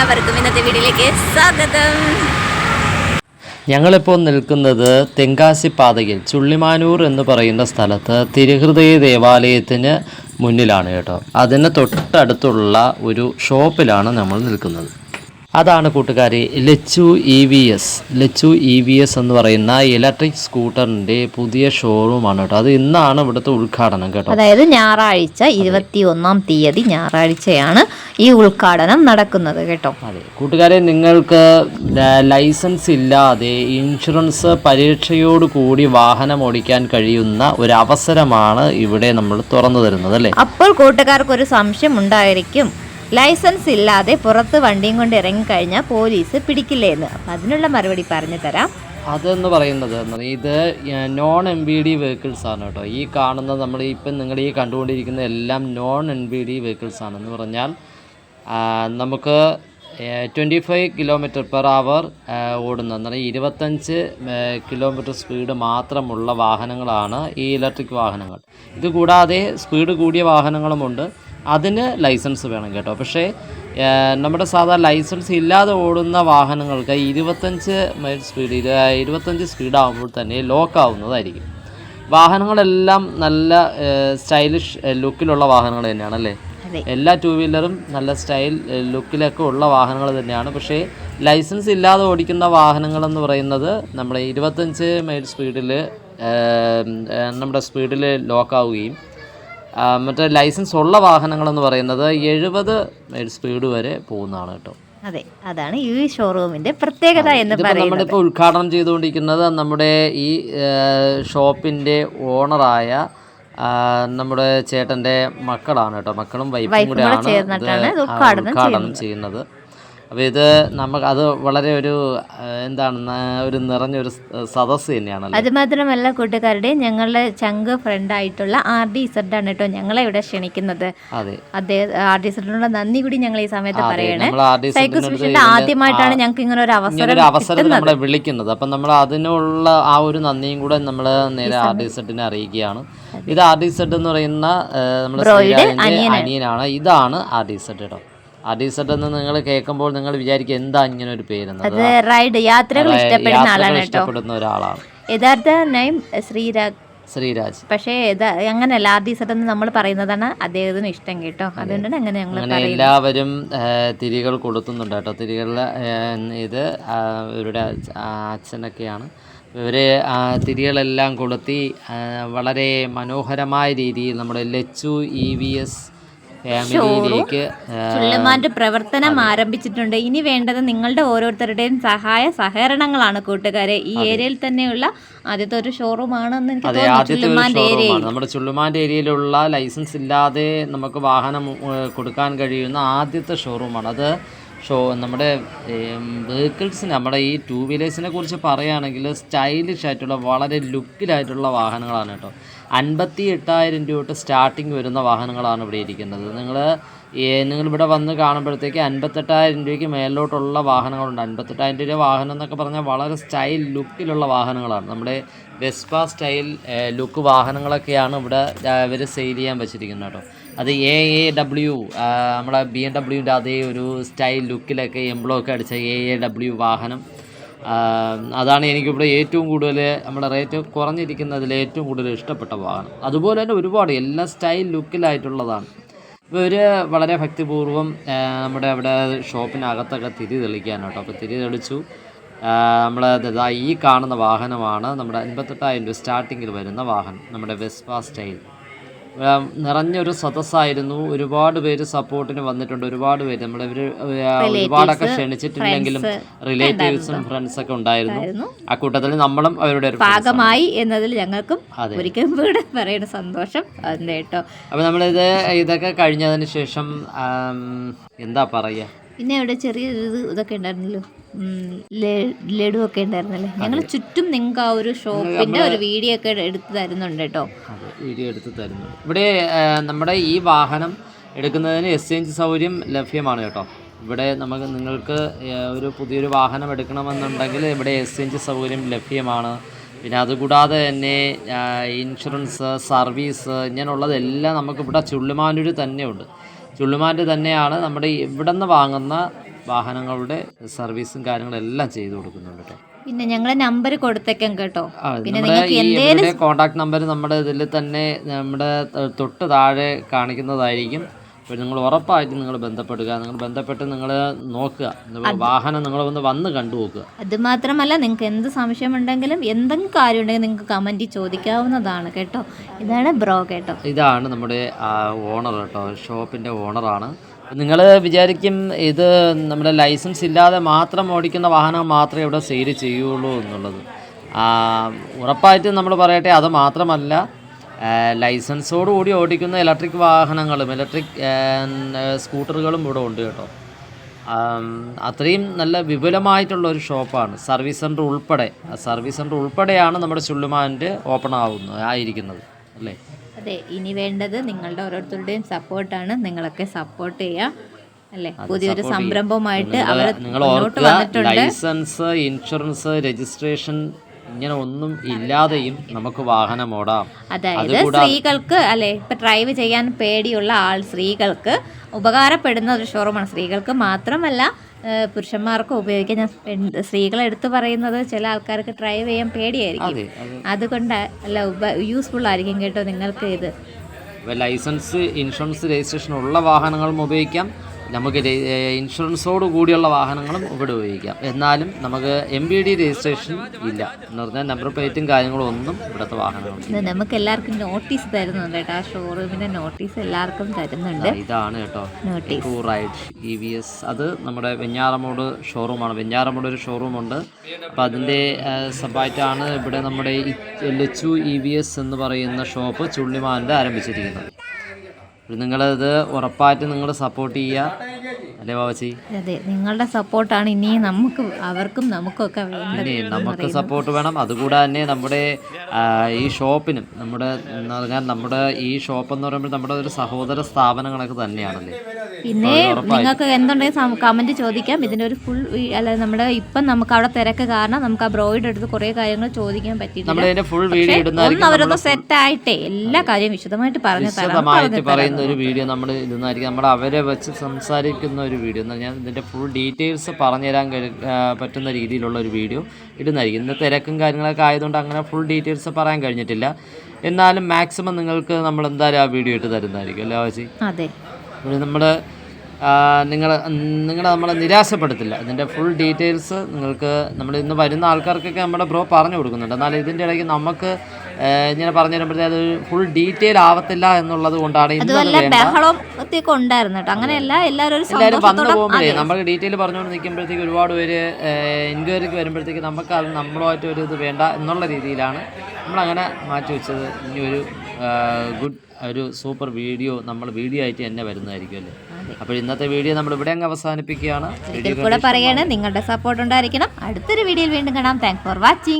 എല്ലാവർക്കും ഇന്നത്തെ വീഡിയോയിലേക്ക് സ്വാഗതം. ഞങ്ങളിപ്പോൾ നിൽക്കുന്നത് തെങ്കാശി പാതയിൽ ചുള്ളിമാനൂർ എന്ന് പറയുന്ന സ്ഥലത്ത് തിരുഹൃദയ ദേവാലയത്തിന് മുന്നിലാണ് കേട്ടോ. അതിന് തൊട്ടടുത്തുള്ള ഒരു ഷോപ്പിലാണ് നമ്മൾ നിൽക്കുന്നത്. അതാണ് കൂട്ടുകാർ Lachu E V S Lachu E V S എന്ന് പറയുന്ന ഇലക്ട്രിക് സ്കൂട്ടറിന്റെ പുതിയ ഷോറൂമാണ് കേട്ടോ. അത് ഇന്നാണ് ഇവിടുത്തെ ഉദ്ഘാടനം കേട്ടോ. അതായത് ഞായറാഴ്ച ഇരുപത്തി ഒന്നാം തീയതി ഞായറാഴ്ചയാണ് ഈ ഉദ്ഘാടനം നടക്കുന്നത് കേട്ടോ. അതെ. കൂട്ടുകാരെ നിങ്ങൾക്ക് ലൈസൻസ് ഇല്ലാതെ ഇൻഷുറൻസ് പരീക്ഷയോട് കൂടി വാഹനം ഓടിക്കാൻ കഴിയുന്ന ഒരു അവസരമാണ് ഇവിടെ നമ്മൾ തുറന്നു തരുന്നത് അല്ലേ? അപ്പോൾ കൂട്ടുകാർക്ക് ഒരു സംശയം ഉണ്ടായിരിക്കും. ലൈസൻസ് ഇല്ലാതെ പുറത്ത് വണ്ടിയും കൊണ്ട് ഇറങ്ങിക്കഴിഞ്ഞാൽ പോലീസ് പിടിക്കില്ലേ എന്ന് അപ്പം അതിനുള്ള മറുപടി പറഞ്ഞു തരാം. അതെന്ന് പറയുന്നത് ഇത് non M B D vehicles ആണ് കേട്ടോ. ഈ കാണുന്ന നമ്മൾ ഇപ്പം നിങ്ങൾ ഈ കണ്ടുകൊണ്ടിരിക്കുന്ന എല്ലാം non M B D vehicles ആണ് എന്ന് പറഞ്ഞാൽ നമുക്ക് twenty five kilometre per hour ഓടുന്ന എന്ന് പറഞ്ഞാൽ ഇരുപത്തഞ്ച് കിലോമീറ്റർ സ്പീഡ് മാത്രമുള്ള വാഹനങ്ങളാണ് ഈ ഇലക്ട്രിക് വാഹനങ്ങൾ. ഇത് കൂടാതെ സ്പീഡ് കൂടിയ വാഹനങ്ങളുമുണ്ട് അതിന് ലൈസൻസ് വേണം കേട്ടോ. പക്ഷേ നമ്മുടെ സാധാരണ ലൈസൻസ് ഇല്ലാതെ ഓടുന്ന വാഹനങ്ങൾക്ക് ഇരുപത്തഞ്ച് മൈൽ സ്പീഡ് ഇരുപത്തഞ്ച് സ്പീഡാകുമ്പോൾ തന്നെ ലോക്ക് ആവുന്നതായിരിക്കും. വാഹനങ്ങളെല്ലാം നല്ല സ്റ്റൈലിഷ് ലുക്കിലുള്ള വാഹനങ്ങൾ തന്നെയാണ് അല്ലേ? എല്ലാ ടൂ വീലറും നല്ല സ്റ്റൈൽ ലുക്കിലൊക്കെ ഉള്ള വാഹനങ്ങൾ തന്നെയാണ്. പക്ഷേ ലൈസൻസ് ഇല്ലാതെ ഓടിക്കുന്ന വാഹനങ്ങൾ എന്ന് പറയുന്നത് നമ്മുടെ ഇരുപത്തഞ്ച് മൈൽ സ്പീഡിൽ നമ്മുടെ സ്പീഡിൽ ലോക്കാവുകയും മറ്റേ ലൈസൻസ് ഉള്ള വാഹനങ്ങൾ എന്ന് പറയുന്നത് എഴുപത് സ്പീഡ് വരെ പോകുന്നതാണ് കേട്ടോ. അതെ അതാണ് ഈ ഷോറൂമിന്റെ പ്രത്യേകത എന്ന് പറയുന്നത്. നമ്മളിപ്പോൾ ഉദ്ഘാടനം ചെയ്തുകൊണ്ടിരിക്കുന്നത് നമ്മുടെ ഈ ഷോപ്പിന്റെ ഓണറായ നമ്മുടെ ചേട്ടന്റെ മക്കളാണ് കേട്ടോ. മക്കളും വൈഫും വൈഫും കൂടെ കൂടെയാണ് ഉദ്ഘാടനം ചെയ്യുന്നത്. അപ്പോൾ ഇത് നമുക്ക് അത് വളരെ ഒരു എന്താണ് ഒരു നിറഞ്ഞൊരു സദസ് സദസ്സ് തന്നെയാണ് അത് മാത്രമല്ല കൂട്ടുകാരുടെ ഞങ്ങളുടെ ചങ്ക് ഫ്രണ്ട് ആയിട്ടുള്ള ആർ ഡി ഇസഡ് ആണ് കേട്ടോ ഞങ്ങളെ ഇവിടെ ക്ഷണിക്കുന്നത്. അതെ. ആർ ഡി ഇസഡിനുള്ള നന്ദി കൂടി ഞങ്ങൾ ഈ സമയത്ത് പറയണേ. സ്പെഷ്യലിന്റെ ആദ്യമായിട്ടാണ് ഞങ്ങൾക്ക് ഇങ്ങനെ ഒരു അവസരം അവസരം നമ്മളെ വിളിക്കുന്നത്. അപ്പം നമ്മൾ അതിനുള്ള ആ ഒരു നന്ദിയും കൂടെ നമ്മൾ നേരെ ആർ ഡി സെഡിനെ അറിയിക്കുകയാണ്. ഇത് ആർ ഡി സെഡ് എന്ന് പറയുന്ന നമ്മുടെ അനിയനാണ്. ഇതാണ് ആർ ഡി സെഡ് കേട്ടോ ആർ ഡി സെഡ് എന്ന് നിങ്ങൾ കേൾക്കുമ്പോൾ നിങ്ങൾ വിചാരിക്കും എന്താ ഇങ്ങനെ ഒരു പേര് അത് റൈഡ് യാത്രകൾ ഇഷ്ടപ്പെടുന്ന ആളാണ് ഇഷ്ടപ്പെടുന്ന ഒരാളാണ്. യഥാർത്ഥ നെയിം ശ്രീരാജ് ശ്രീരാജ്. പക്ഷേ അങ്ങനെയല്ല ആർ ഡി സെഡ് എന്ന് നമ്മൾ പറയുന്നതാണ് അദ്ദേഹത്തിന് ഇഷ്ടം കേട്ടോ. അതുകൊണ്ടാണ് അങ്ങനെ ഞങ്ങൾ എല്ലാവരും തിരികൾ കൊടുത്തുന്നുണ്ട് കേട്ടോ. തിരികളിൽ ഇത് ഇവരുടെ അച്ഛനൊക്കെയാണ്. ഇവർ തിരികളെല്ലാം കൊളുത്തി വളരെ മനോഹരമായ രീതിയിൽ നമ്മുടെ ലച്ചു ഇ വി എസ് ഫാമിലിയിലേക്ക് ചുള്ളിമാന്റെ പ്രവർത്തനം ആരംഭിച്ചിട്ടുണ്ട്. ഇനി വേണ്ടത് നിങ്ങളുടെ ഓരോരുത്തരുടെയും സഹായ സഹകരണങ്ങളാണ് കൂട്ടുകാരെ. ഈ ഏരിയയിൽ തന്നെയുള്ള ആദ്യത്തെ ഒരു എനിക്ക് തോന്നുന്നു. ഷോറൂമാണ് നമ്മുടെ ചുള്ളുമാന്റെ ഏരിയയിലുള്ള ലൈസൻസ് ഇല്ലാതെ നമുക്ക് വാഹനം കൊടുക്കാൻ കഴിയുന്ന ആദ്യത്തെ ഷോറൂമാണ് അത് ഷോ നമ്മുടെ വെഹിക്കിൾസ് നമ്മുടെ ഈ ടൂ വീലേഴ്സിനെ കുറിച്ച് പറയുകയാണെങ്കിൽ സ്റ്റൈലിഷ് ആയിട്ടുള്ള വളരെ ലുക്കിലായിട്ടുള്ള വാഹനങ്ങളാണ് കേട്ടോ. അൻപത്തി എട്ടായിരം രൂപ തൊട്ട് സ്റ്റാർട്ടിങ് വരുന്ന വാഹനങ്ങളാണ് ഇവിടെ ഇരിക്കുന്നത്. നിങ്ങൾ നിങ്ങൾ ഇവിടെ വന്ന് കാണുമ്പോഴത്തേക്ക് അൻപത്തെട്ടായിരം രൂപയ്ക്ക് മേലോട്ടുള്ള വാഹനങ്ങളുണ്ട്. അൻപത്തെട്ടായിരം രൂപ വാഹനം എന്നൊക്കെ പറഞ്ഞാൽ വളരെ സ്റ്റൈൽ ലുക്കിലുള്ള വാഹനങ്ങളാണ്. നമ്മുടെ വെസ്പ സ്റ്റൈൽ ലുക്ക് വാഹനങ്ങളൊക്കെയാണ് ഇവിടെ ഇവർ സെയിൽ ചെയ്യാൻ വെച്ചിരിക്കുന്നത് കേട്ടോ. അത് എ എ ഡബ്ല്യു നമ്മുടെ ബി എം ഡബ്ല്യുവിന്റെ അതേ ഒരു സ്റ്റൈൽ ലുക്കിലൊക്കെ എംബ്ലോ ഒക്കെ അടിച്ച എ എ ഡബ്ല്യു വാഹനം. അതാണ് എനിക്കിവിടെ ഏറ്റവും കൂടുതൽ നമ്മുടെ റേറ്റ് കുറഞ്ഞിരിക്കുന്നതിൽ ഏറ്റവും കൂടുതൽ ഇഷ്ടപ്പെട്ട വാഹനം. അതുപോലെ തന്നെ ഒരുപാട് എല്ലാ സ്റ്റൈൽ ലുക്കിലായിട്ടുള്ളതാണ് ഇവർ വളരെ ഭക്തിപൂർവം നമ്മുടെ അവിടെ ഷോപ്പിനകത്തൊക്കെ തിരി തെളിക്കാനാണ് കേട്ടോ. അപ്പോൾ തിരി തെളിച്ചു. നമ്മൾ ഈ കാണുന്ന വാഹനമാണ് നമ്മുടെ അൻപത്തെട്ടായിരം രൂപ സ്റ്റാർട്ടിങ്ങിൽ വരുന്ന വാഹനം നമ്മുടെ വെസ്പ സ്റ്റൈൽ നിറഞ്ഞൊരു സദസ്സായിരുന്നു. ഒരുപാട് പേര് സപ്പോർട്ടിന് വന്നിട്ടുണ്ട്. ഒരുപാട് പേര് നമ്മുടെ ഇവർ ഒരുപാടൊക്കെ ക്ഷണിച്ചിട്ടുണ്ടെങ്കിലും റിലേറ്റീവ്സും ഫ്രണ്ട്സ് ഒക്കെ ഉണ്ടായിരുന്നു. ആ കൂട്ടത്തിൽ നമ്മളും അവരുടെ ഭാഗമായി എന്നതിൽ ഞങ്ങൾക്കും. ഒരിക്കലും കൂടെ പറയുന്ന സന്തോഷം അപ്പൊ കേട്ടോ. നമ്മളിത് ഇതൊക്കെ കഴിഞ്ഞതിന് ശേഷം എന്താ പറയുക പിന്നെ അവിടെ ചെറിയ ഇത് ഇതൊക്കെ ഉണ്ടായിരുന്നല്ലോ. ലഡു ഒക്കെ ഉണ്ടായിരുന്നല്ലേ? ഞങ്ങൾ ചുറ്റും നിങ്ങൾക്ക് ആ ഒരു ഷോപ്പിന്റെ ഒരു വീഡിയോ ഒക്കെ എടുത്ത് തരുന്നുണ്ട് കേട്ടോ. വീഡിയോ എടുത്ത് തരുന്നു ഇവിടെ നമ്മുടെ ഈ വാഹനം എടുക്കുന്നതിന് എക്സ്ചേഞ്ച് സൗകര്യം ലഭ്യമാണ് കേട്ടോ. ഇവിടെ നമുക്ക് നിങ്ങൾക്ക് ഒരു പുതിയൊരു വാഹനം എടുക്കണമെന്നുണ്ടെങ്കിൽ ഇവിടെ എക്സ്ചേഞ്ച് സൗകര്യം ലഭ്യമാണ്. പിന്നെ അതുകൂടാതെ തന്നെ ഇൻഷുറൻസ് സർവീസ് ഇങ്ങനെയുള്ളതെല്ലാം നമുക്കിവിടെ ചുള്ളിമാനൂർ തന്നെയുണ്ട്. ചുള്ളിമാനൂർ തന്നെയാണ് നമ്മുടെ ഇവിടെ നിന്ന് വാങ്ങുന്ന വാഹനങ്ങളുടെ സർവീസും കാര്യങ്ങളെല്ലാം ചെയ്തു കൊടുക്കുന്നുണ്ട് കേട്ടോ. പിന്നെ ഞങ്ങളെ നമ്പർ കൊടുത്തേക്കാം കേട്ടോ. പിന്നെ നിങ്ങൾക്ക് എന്തേലും കോൺടാക്ട് നമ്പർ നമ്മുടെ ഇതിൽ തന്നെ നമ്മുടെ തൊട്ട് താഴെ കാണിക്കുന്നതായിരിക്കും. അപ്പോൾ നിങ്ങൾ ഉറപ്പായിട്ട് നിങ്ങൾ ബന്ധപ്പെടുക. നിങ്ങൾ ബന്ധപ്പെട്ട് നിങ്ങൾ നോക്കുക. വാഹനം നിങ്ങൾ ഒന്ന് വന്ന് കണ്ടു നോക്കുക അത് മാത്രമല്ല നിങ്ങൾക്ക് എന്ത് സംശയമുണ്ടെങ്കിലും എന്തെങ്കിലും കാര്യം ഉണ്ടെങ്കിൽ നിങ്ങൾക്ക് കമന്റ് ചോദിക്കാവുന്നതാണ് കേട്ടോ. ഇതാണ് ബ്രോ കേട്ടോ. ഇതാണ് നമ്മുടെ ഓണർ കേട്ടോ. ഷോപ്പിന്റെ ഓണറാണ് നിങ്ങൾ വിചാരിക്കും ഇത് നമ്മുടെ ലൈസൻസ് ഇല്ലാതെ മാത്രം ഓടിക്കുന്ന വാഹനം മാത്രമേ ഇവിടെ സെയിൽ ചെയ്യുള്ളൂ എന്നുള്ളത്. ഉറപ്പായിട്ടും നമ്മൾ പറയട്ടെ അത് മാത്രമല്ല ആ, ലൈസൻസോട് കൂടി ഓടിക്കുന്ന ഇലക്ട്രിക് വാഹനങ്ങളും ഇലക്ട്രിക് സ്കൂട്ടറുകളും ഇവിടെ ഉണ്ട് കേട്ടോ. അത്രയും നല്ല വിപുലമായിട്ടുള്ള ഒരു ഷോപ്പാണ് സർവീസ് സെന്റർ ഉൾപ്പെടെ. സർവീസ് സെന്റർ ഉൾപ്പെടെയാണ് നമ്മുടെ ചുള്ളുമാന്റെ ഓപ്പൺ ആവുന്നത് ആയിരിക്കുന്നത് അല്ലേ? അതെ ഇനി വേണ്ടത് നിങ്ങളുടെ ഓരോരുത്തരുടെയും സപ്പോർട്ടാണ് നിങ്ങളൊക്കെ സപ്പോർട്ട് ചെയ്യുക അല്ലേ? പുതിയൊരു സംരംഭമായിട്ട് അവർ നിങ്ങൾ ഓർക്കുക ലൈസൻസ് ഇൻഷുറൻസ് രജിസ്ട്രേഷൻ ഇങ്ങനെ ഒന്നും ഇല്ലാതെയും നമുക്ക് വാഹനം ഓടാം. അതായത് സ്ത്രീകൾക്ക് അല്ലെ ഇപ്പൊ ഡ്രൈവ് ചെയ്യാൻ പേടിയുള്ള ആൾ സ്ത്രീകൾക്ക് ഉപകാരപ്പെടുന്ന ഒരു ഷോറൂമാണ് സ്ത്രീകൾക്ക് മാത്രമല്ല പുരുഷന്മാർക്ക് ഉപയോഗിക്കാൻ ഞാൻ സ്ത്രീകളെ എടുത്തു പറയുന്നത് ചില ആൾക്കാർക്ക് ഡ്രൈവ് ചെയ്യാൻ പേടിയായിരിക്കും. അതുകൊണ്ട് അല്ല യൂസ്ഫുൾ ആയിരിക്കും കേട്ടോ നിങ്ങൾക്ക് ഇത്. ലൈസൻസ് ഇൻഷുറൻസ് രജിസ്ട്രേഷൻ ഉള്ള വാഹനങ്ങളും ഉപയോഗിക്കാം. നമുക്ക് ഇൻഷുറൻസോട് കൂടിയുള്ള വാഹനങ്ങളും ഇവിടെ ഉപയോഗിക്കാം. എന്നാലും നമുക്ക് എം ബി ഡി രജിസ്ട്രേഷൻ ഇല്ല. എന്ന് പറഞ്ഞാൽ നമ്പർ പ്ലേറ്റും കാര്യങ്ങളും ഒന്നും ഇവിടുത്തെ വാഹനങ്ങൾ ഇത് നമുക്ക് എല്ലാവർക്കും നോട്ടീസ് തരുന്നുണ്ട് കേട്ടോ. ആ ഷോറൂമിന്റെ നോട്ടീസ് എല്ലാവർക്കും തരുന്നുണ്ട്. ഇതാണ് കേട്ടോ. Notice ride E V S അത് നമ്മുടെ വെഞ്ഞാറമൂട് ഷോറൂമാണ് വെഞ്ഞാറമൂട് ഒരു ഷോറൂം ഷോറൂമുണ്ട് അപ്പോൾ അതിന്റെ സബായിട്ടാണ് ഇവിടെ നമ്മുടെ ലച്ചു ഇ വി എസ് എന്ന് പറയുന്ന ഷോപ്പ് ചുള്ളിമാന്റെ ആരംഭിച്ചിരിക്കുന്നത്. നിങ്ങളത് ഉറപ്പായിട്ട് നിങ്ങൾ സപ്പോർട്ട് ചെയ്യുക അല്ലേ ബാബച്ചി അതെ നിങ്ങളുടെ സപ്പോർട്ടാണ് ഇനി നമുക്ക് അവർക്കും നമുക്കൊക്കെ പിന്നെ നമുക്ക് സപ്പോർട്ട് വേണം. അതുകൂടാതെ തന്നെ നമ്മുടെ ഈ ഷോപ്പിനും നമ്മുടെ എന്ന് പറഞ്ഞാൽ നമ്മുടെ ഈ ഷോപ്പ് എന്ന് പറയുമ്പോൾ നമ്മുടെ ഒരു സഹോദര സ്ഥാപനങ്ങളൊക്കെ തന്നെയാണല്ലേ? പിന്നെ നിങ്ങൾക്ക് എന്തുണ്ടെങ്കിലും കമന്റ് ചോദിക്കാം. ഇതിന്റെ ഒരു ഫുൾ അല്ല നമ്മുടെ ഇപ്പം നമുക്ക് അവിടെ തിരക്ക് കാരണം നമുക്ക് ആ ബ്രോയിഡ് എടുത്ത് കുറേ കാര്യങ്ങൾ ചോദിക്കാൻ പറ്റിയിട്ടില്ല. ഇതിന്റെ ഒന്ന് അവരൊന്ന് സെറ്റ് ആയിട്ടേ എല്ലാ കാര്യവും വിശദമായിട്ട് പറഞ്ഞു തരാം. പറയുന്ന ഒരു വീഡിയോ നമ്മൾ ഇതെന്നായിരിക്കും നമ്മൾ അവരെ വെച്ച് സംസാരിക്കുന്ന ഒരു വീഡിയോ എന്ന് പറഞ്ഞാൽ ഇതിന്റെ ഫുൾ ഡീറ്റെയിൽസ് പറഞ്ഞുതരാൻ തരാൻ പറ്റുന്ന രീതിയിലുള്ള ഒരു വീഡിയോ ഇടുന്നതായിരിക്കും. ഇന്ന് തിരക്കും കാര്യങ്ങളൊക്കെ ആയതുകൊണ്ട് അങ്ങനെ ഫുൾ ഡീറ്റെയിൽസ് പറയാൻ കഴിഞ്ഞിട്ടില്ല. എന്നാലും മാക്സിമം നിങ്ങൾക്ക് നമ്മൾ എന്തായാലും ആ വീഡിയോ ഇട്ട് തരുന്നതായിരിക്കും. അല്ലേ ആവശ്യം അതെ. നമ്മൾ നിങ്ങൾ നിങ്ങളെ നമ്മളെ നിരാശപ്പെടുത്തില്ല. ഇതിന്റെ ഫുൾ ഡീറ്റെയിൽസ് നിങ്ങൾക്ക് നമ്മൾ ഇന്ന് വരുന്ന ആൾക്കാർക്കൊക്കെ നമ്മുടെ ബ്രോ പറഞ്ഞു കൊടുക്കുന്നുണ്ട്. എന്നാൽ ഇതിന്റെ ഇടയ്ക്ക് നമുക്ക് ഇങ്ങനെ പറഞ്ഞു തരുമ്പോഴത്തേ അത് ഫുൾ ഡീറ്റെയിൽ ആവത്തില്ല എന്നുള്ളത് കൊണ്ടാണ് അങ്ങനെയല്ല എല്ലാവരും വന്നു പോകുമ്പോഴേ നമുക്ക് ഡീറ്റെയിൽ പറഞ്ഞുകൊണ്ട് നിൽക്കുമ്പോഴത്തേക്ക് ഒരുപാട് പേര് എൻക്വയറിക്ക് വരുമ്പോഴത്തേക്ക് നമുക്ക് അത് നമ്മളുമായിട്ട് ഒരു ഇത് വേണ്ട എന്നുള്ള രീതിയിലാണ് നമ്മളങ്ങനെ മാറ്റി വെച്ചത്. ഇനി ഒരു ഗുഡ് ഒരു സൂപ്പർ വീഡിയോ നമ്മൾ വീഡിയോ ആയിട്ട് തന്നെ വരുന്നതായിരിക്കും അല്ലേ? അപ്പോൾ ഇന്നത്തെ വീഡിയോ നമ്മൾ ഇവിടെ അങ്ങ് അവസാനിപ്പിക്കുകയാണ്. കൂടെ പറയാണ് നിങ്ങളുടെ സപ്പോർട്ട് ഉണ്ടായിരിക്കണം. അടുത്തൊരു വീഡിയോയിൽ വീണ്ടും കാണാം. Thanks for watching